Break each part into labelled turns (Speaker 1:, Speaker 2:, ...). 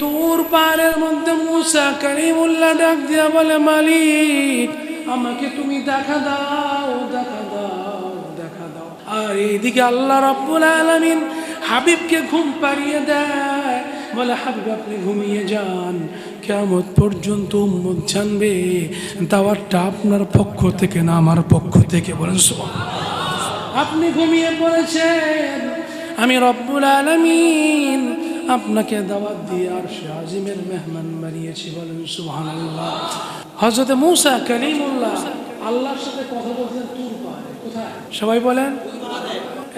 Speaker 1: তোর পাহাড়ের মধ্যে মুসা কারিমুল্লাহ ডাক দিয়া বলে, মালিক, আমাকে তুমি দেখা দাও দেখা দাও দেখা দাও। আর এইদিকে আল্লাহ রাব্বুল আলামিন হাবিবকে ঘুম পাড়িয়ে দেয়। বলে, হাবিব, আপনি ঘুমিয়ে যান। কেমন পর্যন্ত উম্মত জানবে, দাওয়াতটা আপনার পক্ষ থেকে না আমার পক্ষ থেকে। বলেন আপনি ঘুমিয়ে পড়েছেন। আমি রব্বুল আলমিন আপনাকে দাওয়াত দিয়ে আর সে আজিমের মেহমান বানিয়েছি বলেন, সুবহানাল্লাহ। হজরত মুসা কালিমুল্লাহ, আল্লাহর সাথে কথা বলতেন তুর পাহাড়ে, কোথায়? সবাই বলেন,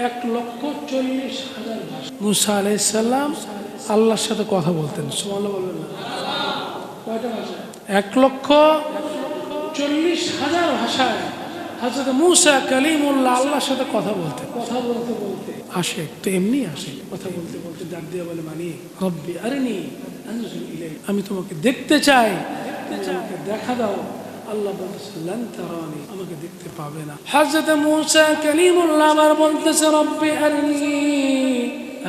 Speaker 1: এক লক্ষ চল্লিশ হাজার মুসা আলাইসাল্লাম আল্লাহর সাথে কথা বলতেন, সুবহানাল্লাহ বলবেন এক লক্ষ চল্লিশ হাজার ভাষায়। হাজরত মুসা কালিমুল্লাহ আল্লাহর সাথে কথা বলতে কথা বলতে বলতে। আসে তো এমনি আসে। কথা বলতে বলতে ডাক দিয়ে বলে মানি রব্বি আরে নি আমি তোমাকে দেখতে চাই। তুমি আমাকে দেখা দাও। আল্লাহ বলতেছে লান তারানি আমাকে দেখতে পাবে না। হযরত মুসা কালিমুল্লাহ আবার বলতেছে রব্বি আরনি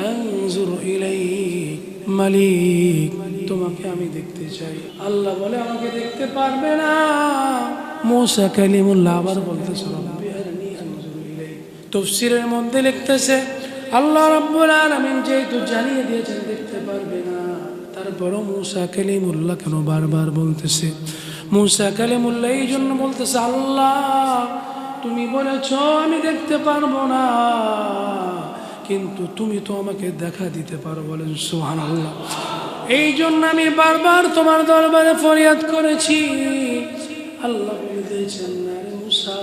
Speaker 1: আনজুর ইলাইক মালিক তোমাকে আমি দেখতে চাই। আল্লাহ বলে আমাকে দেখতে পারবে না। মুসা কালিমুল্লাহ আবার বলতেছে তফসিরের মধ্যে লিখতেছে, আল্লাহ রাব্বুল আলামিন যেহেতু জানিয়ে দিয়েছেন দেখতে পারবে না, তারপরও মুসা কালিমুল্লাহ কেন বারবার বলতেছে? মুসা কালিমুল্লাহ এই জন্য বলতেছে, আল্লাহ, তুমি বলেছ আমি দেখতে পারব না, কিন্তু তুমি তো আমাকে দেখা দিতে পারো। বলেন সোহান আল্লাহ এই জন্য আমি বারবার তোমার দরবারে ফরিয়াদ করেছি। আল্লাহ বলে দিয়েছেন না রে মুসা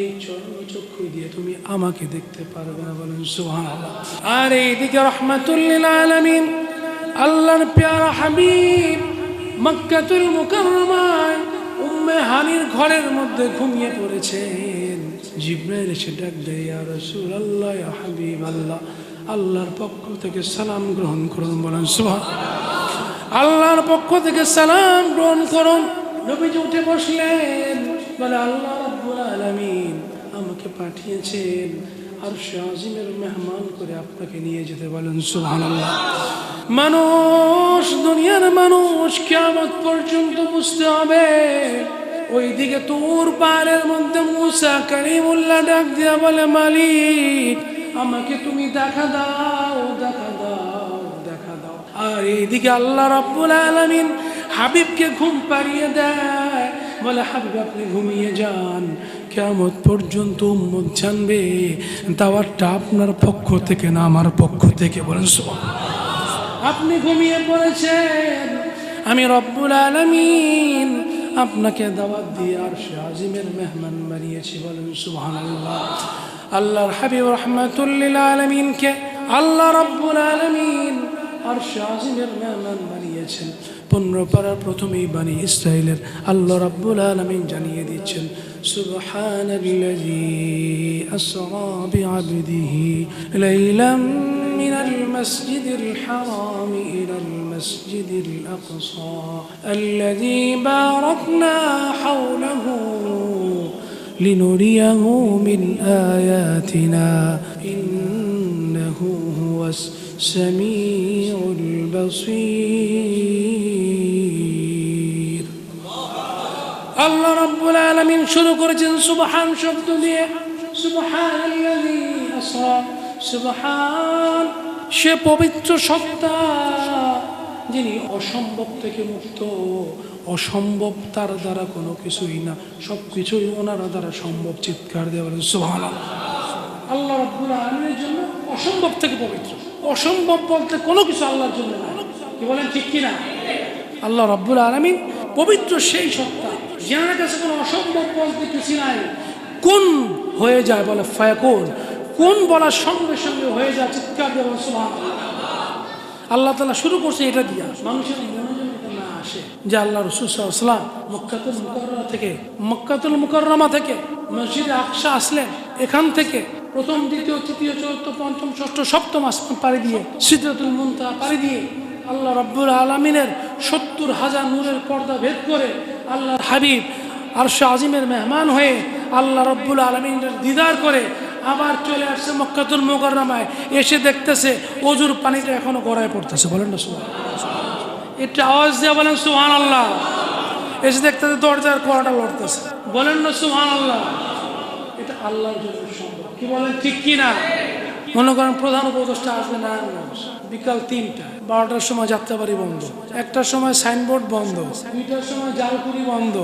Speaker 1: এই চর্ম চক্ষু দিয়ে তুমি আমাকে দেখতে পারবে না। বলেন সুহান আল্লাহ আর এইদিকে রহমাতুল্লিল আলমিন, আল্লাহর পেয়ারা হাবিব মক্কাতুল মুকাররমায় উম্মে হানির ঘরের মধ্যে ঘুমিয়ে পড়েছেন। জিব্রাইল এসে ডাক দেয়, ইয়া রাসূলুল্লাহ, ইয়া হাবিবাল্লাহ। আল্লাহর পক্ষ থেকে সালাম গ্রহণ করুন, বলেন সুবহান আল্লাহর পক্ষ থেকে সালাম গ্রহণ করুন। নবীজি উঠে বসলেন, বলে, আল্লাহ রাব্বুল আলামিন আমাকে পাঠিয়েছেন আর সে আজিমের মেহমান করে আপনাকে নিয়ে যেতে বলেন। সুবহানাল্লাহ। মানুষ, দুনিয়ার মানুষ কিয়ামত পর্যন্ত বুঝতে হবে, ওইদিকে তোর পাহাড়ের মধ্যে মুসা কারিমুল্লাহ ডাক দিয়া বলে, মালিক, আমাকে তুমি দেখা দাও দেখা দাও দেখা দাও। আর এইদিকে আল্লাহ রাব্বুল আলামিন হাবিবকে ঘুম পাড়িয়ে দেয়। বলে, হাবিব, আপনি ঘুমিয়ে যান। কেমন পর্যন্ত উম্মত জানবে, দাওয়াতটা আপনার পক্ষ থেকে না আমার পক্ষ থেকে। বলেন। আপনি ঘুমিয়ে পড়েছেন। আমি রব্বুল আলমিন আপনাকে দাওয়াত দিয়ে আর সে আজিমের মেহমান বানিয়েছি। বলেন, সুবহানাল্লাহ। আল্লাহর হাবিব রহমাতুল্লিল আলমিনকে আল্লাহ রব্বুল আলমিন আর সে আজিমের মেহমান বানিয়েছেন। পনেরো পাড়ার প্রথমেই বাণী ইসরায়েলের আল্লাহ রাব্বুল আলমিন জানিয়ে দিচ্ছেন سبحان الذي أسرى بعبده ليلا من المسجد الحرام إلى المسجد الأقصى الذي باركنا حوله لنريه من آياتنا إنه هو السميع البصير আল্লাহ রাব্বুল আলামিন শুরু করেছেন সুবহান শব্দ দিয়ে সুবহান আল্লাযী আসরা সুবহান সে পবিত্র সত্তা যিনি অসম্ভব থেকে মুক্ত অসম্ভব তার দ্বারা কোনো কিছুই না সব কিছুই ওনার দ্বারা সম্ভব চিৎকার দিয়ে বলেন সুবহান আল্লাহ রাব্বুল আলামিনের জন্য অসম্ভব থেকে পবিত্র অসম্ভব বলতে কোনো কিছু আল্লাহর জন্য না। কি বলেন, ঠিক কিনা আল্লাহ রব্বুল আলমিন পবিত্র সেই সত্তা যার কাছে কোনো অসম্ভব বলতে কিছু নাই। কোন হয়ে যায় বলে ফায়াকুন, কোন বলার সঙ্গে সঙ্গে হয়ে যায় চিৎকার দেওয়া আল্লাহ তালা শুরু করছে এটা দিয়া। মানুষের মনে আসে, যে আল্লাহ রসুলাম মক্কাতুল মুকররমা থেকে, মক্কাতুল মুকররমা থেকে মসজিদে আকশা আসলেন। এখান থেকে প্রথম, দ্বিতীয়, তৃতীয়, চতুর্থ, পঞ্চম, ষষ্ঠ, সপ্তম আসমান পাড়ি দিয়ে সিদ্ধাতুল মুন্তা পাড়ি দিয়ে আল্লাহ রব্বুল আলমিনের সত্তর হাজার নূরের পর্দা ভেদ করে আল্লাহর হাবিব আর আজিমের মেহমান হয়ে আল্লাহ রব্বুল আলমিনের দিদার করে আবার চলে আসছে মক্কাতুল মোকাররমায়। এসে দেখতেছে অজুর পানিটা এখনও গড়ায় পড়তেছে। বলেন না সুবহানাল্লাহ। একটু আওয়াজ দিয়ে বলেন সুহান আল্লাহ এসে দেখতে দরজার কড়াটা লড়তেছে। বলেন না সুহান আল্লাহ এটা আল্লাহর জন্য কি বলেন, ঠিক কি না মনে করেন প্রধান উপদেষ্টা আসবে না বিকাল তিনটা, বারোটার সময় যাত্রাবাড়ি বন্ধ। একটার সময় সাইনবোর্ড বন্ধ। দুইটার সময় জালপুরি বন্ধ।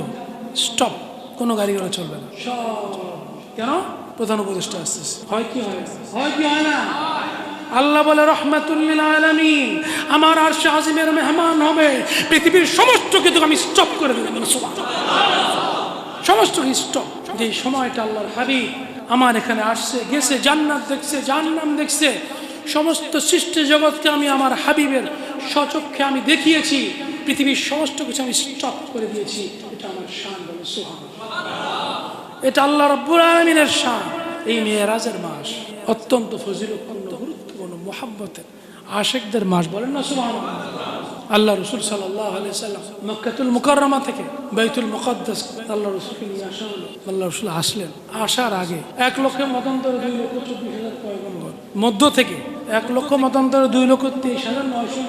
Speaker 1: স্টপ, কোনো গাড়ি ঘোড়া চলবে না। সব কেন? প্রধান উপদেষ্টা আসতেছে। হয় কি হয় হয় কি হয় না? আল্লাহ বলে রহমাতুল্লিল আলামিন, আমার আর আজিমের মেহমান হবে। পৃথিবীর সমস্ত কিছু আমি স্টপ করে দেবেন সমস্ত স্টপ যে সময়টা আল্লাহর হাবিব আমার এখানে আসছে, গেছে, জান্নাত দেখছে জান্নাম দেখছে, সমস্ত সৃষ্টি জগৎকে আমি আমার হাবিবের সচক্ষে আমি দেখিয়েছি, পৃথিবীর সমস্ত কিছু আমি স্টপ করে দিয়েছি। এটা আমার শান, বলে সোহান এটা আল্লাহ রব্বুল আলমিনের শান। এই মেয়েরাজের মাস অত্যন্ত ফজিলপূর্ণ মোহাব্বতের আশেকদের মাস বলেন না সুবাহ আল্লাহ রসুল সাল্লাহ আলি সাল্লাম মক্কাতুল মুকররমা থেকে বাইতুল মুকদ্দাস আল্লাহ রসুলকে নিয়ে আসা হলো। আল্লাহ রসুল আসলেন। আসার আগে এক লক্ষের মতান্তরে দুই লক্ষ চব্বিশ হাজার পয়গম্বর। মধ্য থেকে এক লক্ষ মতান্তরে দুই লক্ষ তেইশ হাজার নয়শো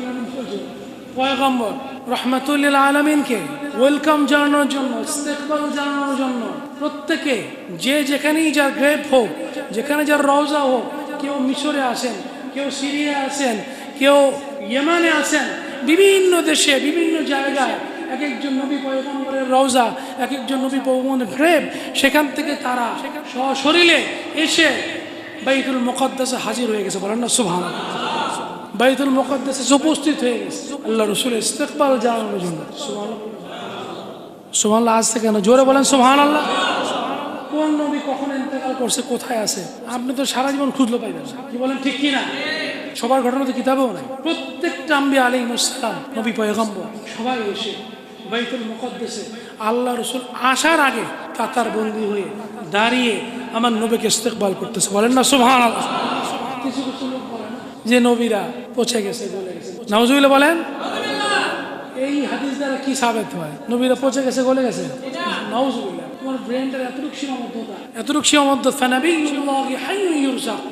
Speaker 1: পয়গম্বর। রহমাতুল্লিল আলমিনকে ওয়েলকাম জানানোর জন্য, ইস্তেকবাল জানানোর জন্য প্রত্যেকে যে যেখানেই যার গ্রেভ হোক, যেখানে যার রওজা হোক, কেউ মিশরে আসেন কেউ সিরিয়া আছেন, কেউ ইয়েমানে আছেন, বিভিন্ন দেশে, বিভিন্ন জায়গায় এক একজন নবী পয়গম্বরের রওজা, এক একজন নবী পয়গম্বরের গ্রেভ সেখান থেকে তারা সশরীরে এসে বাইতুল মুকদ্দাসে হাজির হয়ে গেছে। বলেন না সুবহান বাইতুল মুকদ্দাসে উপস্থিত হয়ে গেছে। আল্লাহ রসুলের ইস্তেকবাল জানানোর জন্য। সুবহান আজ থেকে না, জোরে বলেন সুবহান আল্লাহ কোন নবী কখন ইন্তেকাল করছে, কোথায় আছে? আপনি তো সারা জীবন খুঁজলো পাইবেন। কি বলেন, ঠিক কি না সবার ঘটনা তো কিতাবেও নাই। প্রত্যেকটা আম্বি আলী মুসলাম নবী পয়গম্বর, সবাই এসে বাইতুল মুকদ্দেসে আল্লাহ রসুল আসার আগে কাতার বন্দি হয়ে দাঁড়িয়ে আমার নবীকে ইস্তেকবাল করতেছে। বলেন না সুবহান আল্লাহ কিছু কিছু লোক বলেন যে, নবীরা পচে গেছে বলে গেছে। নাউজুবিল্লাহ বলেন? দ্বারা কি সাবেত হয়? নবীরা পচে গেছে, গলে গেছে?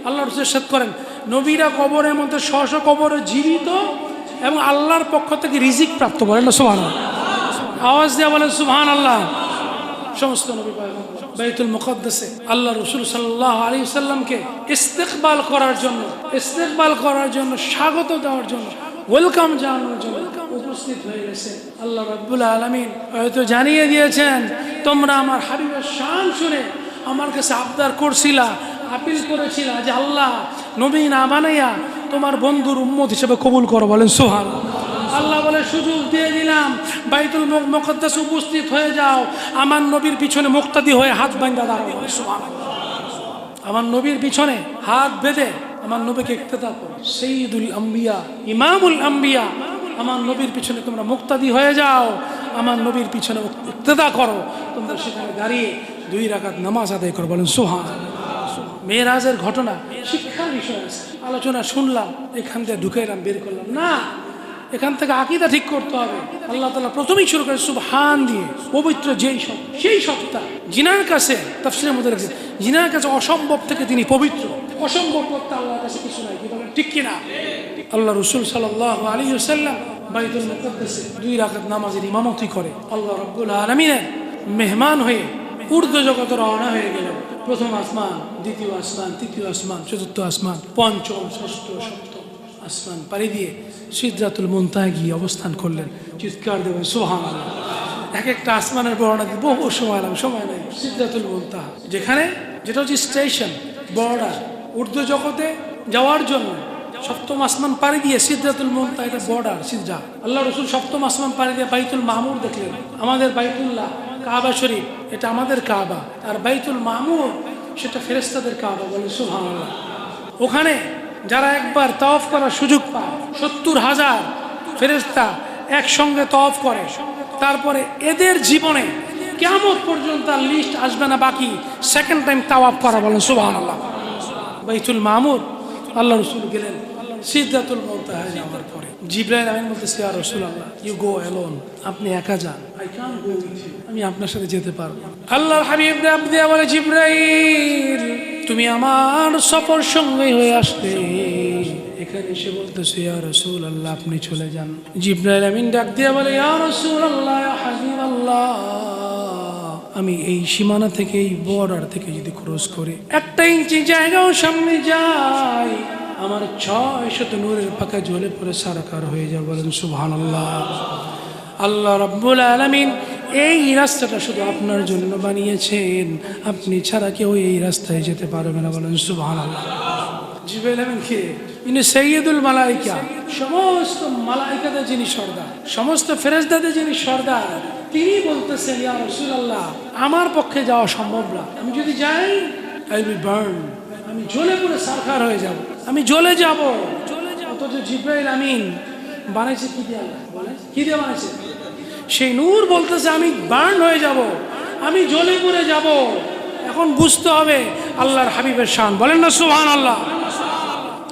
Speaker 1: আল্লাহ ইস্তেকবাল করার জন্য, ইস্তেকবাল করার জন্য, স্বাগত দেওয়ার জন্য, ওয়েলকাম জানানোর জন্য উপস্থিত হয়ে গেছে আল্লাহ রাব্বুল আলমিন হয়তো জানিয়ে দিয়েছেন, তোমরা আমার হাবিবের শান শুনে আমার কাছে আবদার করছিলা, আপিল করেছিলা যে আল্লাহ নবী না বানাইয়া তোমার বন্ধুর উম্মত হিসেবে কবুল করো। বলেন সোহান আল্লাহ বলে, সুযোগ দিয়ে দিলাম। বাইতুল মুকদ্দাস উপস্থিত হয়ে যাও। আমার নবীর পিছনে মুক্তাদি হয়ে হাত বাঙ্গা দাঁড়াও। সুবহানাল্লাহ। আমার নবীর পিছনে হাত বেঁধে আমার নবীকে ইক্তেদা করো। সঈদুল আম্বিয়া, ইমামুল আম্বিয়া আমার নবীর পিছনে তোমরা মুক্তাদি হয়ে যাও। আমার নবীর পিছনে ইক্তেদা করো। তোমরা সেখানে দাঁড়িয়ে দুই রাকাত নামাজ আদায় করো। বলেন সুহান মেয়েরাজের ঘটনা, শিক্ষার বিষয় আলোচনা শুনলাম, এখান থেকে ঢুকে এলাম, বের করলাম। না, এখান থেকে আকিদা ঠিক করতে হবে। আল্লাহ তালা প্রথমেই শুরু করে সুবহান দিয়ে। পবিত্র যেই সব সেই সত্তা জিনার কাছে তাফসিরের মধ্যে রেখেছে, জিনার কাছে অসম্ভব থেকে তিনি পবিত্র। অসম্ভব করতে আল্লাহর কাছে কিছু নাই। কি বলেন? ঠিক কিনা? আল্লাহ রসুল সাল্লাহ আলী সাল্লাম বাইতুল মুকদ্দাসে দুই রাকাত নামাজের ইমামতি করে। আল্লাহ রব্বুল আলমিনের মেহমান হয়ে ঊর্ধ্ব জগতে রওনা হয়ে গেল। প্রথম আসমান, দ্বিতীয় আসমান, তৃতীয় আসমান, চতুর্থ আসমান, পঞ্চম, ষষ্ঠ, সপ্তম আসমান পাড়ি দিয়ে সিদ্ধাতুল মুনতায় গিয়ে অবস্থান করলেন। চিৎকার দেবেন সোহান এক একটা আসমানের বর্ণনা দিয়ে বহু সময় লাগবে সময় নেই। সিদ্ধাতুল মুনতাহা। যেখানে, যেটা হচ্ছে স্টেশন, বর্ডার ঊর্ধ্ব জগতে যাওয়ার জন্য সপ্তম আসমান পাড়ি দিয়ে সিদ্ধাতুল মুনতা এটা বর্ডার সিদ্ধা আল্লাহ রসুল সপ্তম আসমান পাড়ি দিয়ে বাইতুল মামুর দেখলেন। আমাদের বাইতুল্লাহ কাবা শরীফ, এটা আমাদের কাবা। আর বাইতুল মামুর, সেটা ফেরেস্তাদের কাবা বলে সুহান ওখানে যারা একবার তফ করার সুযোগ পায়, সত্তর হাজার ফেরেস্তা একসঙ্গে তফ করে। তারপরে এদের জীবনে কেমন পর্যন্ত লিস্ট আসবে না, বাকি সেকেন্ড টাইম তাওয়াফ করা বলেন সুবাহ আল্লাহ বাইতুল মামুর আল্লাহ রসুল গেলেন। সিদ্ধাতুল মুনতাহা যাওয়ার পরে। জিব্রাইল আমিন বলতেছি আর রসুল আল্লাহ ইউ গো অ্যালোন আপনি একা যান। আমি আপনার সাথে যেতে পারব। আল্লাহর হাবিব দিয়া বলে জিব্রাইল তুমি আমার সফর সঙ্গে হয়ে আসলে। এখানে এসে বলতেছে ইয়া রসুল আল্লাহ আপনি চলে যান। জিব্রাইল আমিন ডাক দিয়ে বলে ইয়া রসুল আল্লাহ হাজির আল্লাহ আমি এই সীমানা থেকে এই বর্ডার থেকে যদি ক্রস করি একটা ইঞ্চি জায়গাও সামনে যাই আমার ছয় শত নূরের পাকা জ্বলে পড়ে সারাকার হয়ে যাবে বলেন সুবহান আল্লাহ আল্লাহ রব্বুল আলমিন এই রাস্তাটা শুধু আপনার জন্য বানিয়েছেন, আপনি ছাড়া কেউ এই রাস্তায় যেতে পারবে না, বলেন সুবহান আল্লাহ জিবেল আমিন কে? ইনি সৈয়দুল মালাইকা। সমস্ত মালাইকাদের যিনি সর্দার, সমস্ত ফেরেজদাদের যিনি সর্দার, তিনি বলতেছেন, ইয়া রসুলাল্লাহ, আমার পক্ষে যাওয়া সম্ভব না। আমি যদি যাই আই বি বার্ন, আমি জ্বলে পুরো সারখার হয়ে যাব। আমি জ্বলে যাব। অথচ জিব্রাইল আমিন বানাইছে কি দিয়ে কি দিয়ে বানাইছে? সেই নূর বলতেছে, আমি বার্ন হয়ে যাব, আমি জ্বলে পুড়ে যাব। এখন বুঝতে হবে আল্লাহর হাবিবের শান। বলেন না সুহান আল্লাহ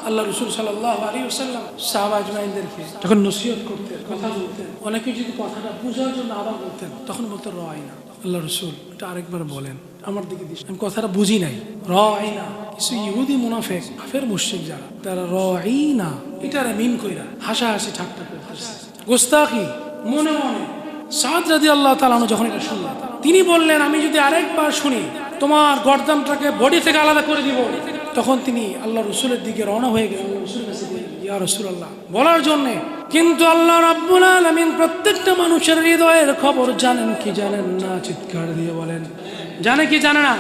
Speaker 1: আল্লাহ রসুল সাল্লাহ আলী সাল্লাম শাহবাজ মাইনদেরকে যখন নসিহত করতেন, কথা বলতেন, অনেকে যদি কথাটা বোঝার জন্য আবার বলতেন তখন বলতে রয় না আল্লাহ রসুল, এটা আরেকবার বলেন। আমার দিকে দিস আমি কথাটা বুঝি নাই। রয় না কিছু ইহুদি মুনাফেক, কাফের মুশরিক যারা, তারা রয় না এটারা মিন কইরা হাসাহাসি ঠাট্টা করতেছে গোস্তাকি মনে মনে। সাদ রাদি আল্লাহ তালানো যখন এটা শুনলেন তিনি বললেন, আমি যদি আরেকবার শুনি, তোমার গর্দানটাকে বডি থেকে আলাদা করে দিব। তখন তিনি আল্লাহ রসুলের দিকে রওনা হয়ে গেলেন। ইয়া রসুল আল্লাহ বলার জন্য। কিন্তু আল্লাহ রাব্বুল আলামিন প্রত্যেকটা মানুষের হৃদয়ের খবর জানেন কি জানেন না, চিৎকার দিয়ে বলেন। জানে কি জানে না?